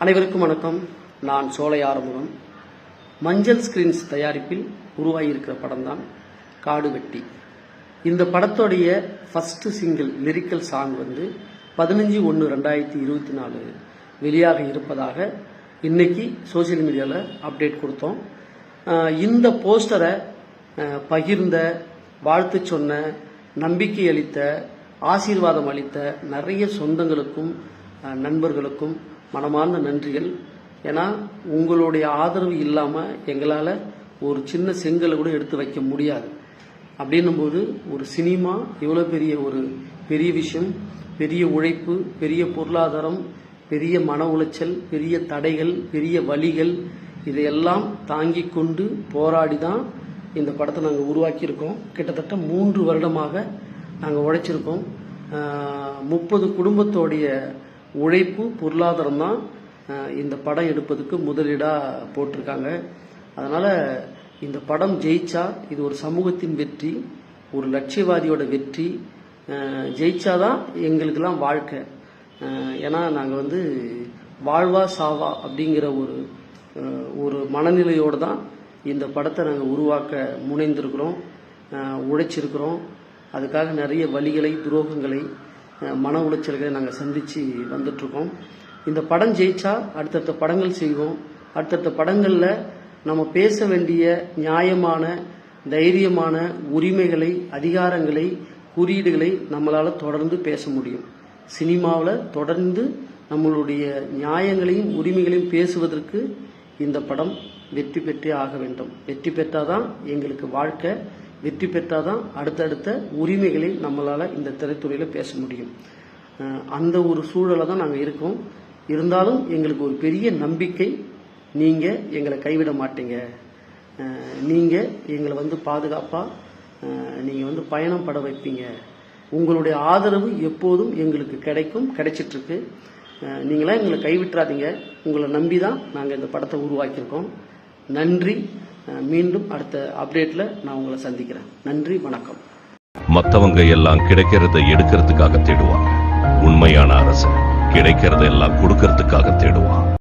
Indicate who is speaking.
Speaker 1: அனைவருக்கும் வணக்கம். நான் சோலை ஆறுமுகம். மஞ்சள் ஸ்கிரீன்ஸ் தயாரிப்பில் உருவாகியிருக்கிற படம் தான் காடு வெட்டி இந்த படத்தோடைய ஃபஸ்ட்டு சிங்கிள் லிரிக்கல் சாங் வந்து பதினஞ்சு ஒன்று ரெண்டாயிரத்தி இருபத்தி நாலு வெளியாக இருப்பதாக இன்னைக்கு சோஷியல் மீடியாவில் அப்டேட் கொடுத்தோம். இந்த போஸ்டரை பகிர்ந்த வாழ்த்து சொன்ன நம்பிக்கை அளித்த ஆசீர்வாதம் அளித்த நிறைய சொந்தங்களுக்கும் நண்பர்களுக்கும் மனமார்ந்த நன்றிகள். ஏன்னா உங்களுடைய ஆதரவு இல்லாமல் எங்களால் ஒரு சின்ன செங்கலை கூட எடுத்து வைக்க முடியாது. அப்படின்னும்போது ஒரு சினிமா இவ்வளோ பெரிய ஒரு பெரிய விஷயம் பெரிய உழைப்பு பெரிய பொருளாதாரம் பெரிய மன உளைச்சல் பெரிய தடைகள் பெரிய வழிகள் இதையெல்லாம் தாங்கி கொண்டு போராடி தான் இந்த படத்தை நாங்கள் உருவாக்கியிருக்கோம். கிட்டத்தட்ட மூன்று வருடமாக நாங்கள் உழைச்சிருக்கோம். முப்பது குடும்பத்தோடைய உழைப்பு பொருளாதாரம் தான் இந்த படம் எடுப்பதுக்கு முதலீடாக போட்டிருக்காங்க. அதனால் இந்த படம் ஜெயிச்சா இது ஒரு சமூகத்தின் வெற்றி ஒரு லட்சியவாதியோட வெற்றி. ஜெயிச்சா தான் எங்களுக்கெல்லாம் வாழ்க்கை. ஏன்னா நாங்கள் வந்து வாழ்வா சாவா அப்படிங்கிற ஒரு ஒரு மனநிலையோடு தான் இந்த படத்தை நாங்கள் உருவாக்க முனைந்திருக்கிறோம் உழைச்சிருக்கிறோம். அதுக்காக நிறைய வழிகளை துரோகங்களை மன உளைச்சல்களை நாங்கள் சந்தித்து வந்துட்ருக்கோம் இந்த படம் ஜெயிச்சா அடுத்தடுத்த படங்கள் செய்வோம். அடுத்தடுத்த படங்களில் நம்ம பேச வேண்டிய நியாயமான தைரியமான உரிமைகளை அதிகாரங்களை குறியீடுகளை நம்மளால் தொடர்ந்து பேச முடியும். சினிமாவில் தொடர்ந்து நம்மளுடைய நியாயங்களையும் உரிமைகளையும் பேசுவதற்கு இந்த படம் வெற்றி பெற்றே ஆக வேண்டும். வெற்றி பெற்றாதான் எங்களுக்கு வாழ்க்கை வெற்றி பெற்றாதான் அடுத்தடுத்த உரிமைகளை நம்மளால் இந்த திரைத்துறையில் பேச முடியும். அந்த ஒரு சூழலை தான் நாங்கள் இருக்கோம். இருந்தாலும் எங்களுக்கு ஒரு பெரிய நம்பிக்கை நீங்கள் எங்களை கைவிட மாட்டீங்க. நீங்கள் எங்களை வந்து பாதுகாப்பாக நீங்கள் வந்து பயணம் பட வைப்பீங்க. உங்களுடைய ஆதரவு எப்போதும் எங்களுக்கு கிடைக்கும் கிடைச்சிட்ருக்கு. நீங்களாம் எங்களை கைவிட்டுறாதீங்க. உங்களை நம்பி தான் நாங்கள் இந்த படத்தை உருவாக்கியிருக்கோம். நன்றி. மீண்டும் அடுத்த அப்டேட்ல நான் உங்களை சந்திக்கிறேன். நன்றி வணக்கம்.
Speaker 2: மத்தவங்க எல்லாம் கிடைக்கிறத எடுக்கிறதுக்காக தேடுவாங்க. உண்மையான அரசு கிடைக்கிறத எல்லாம் கொடுக்கறதுக்காக தேடுவான்.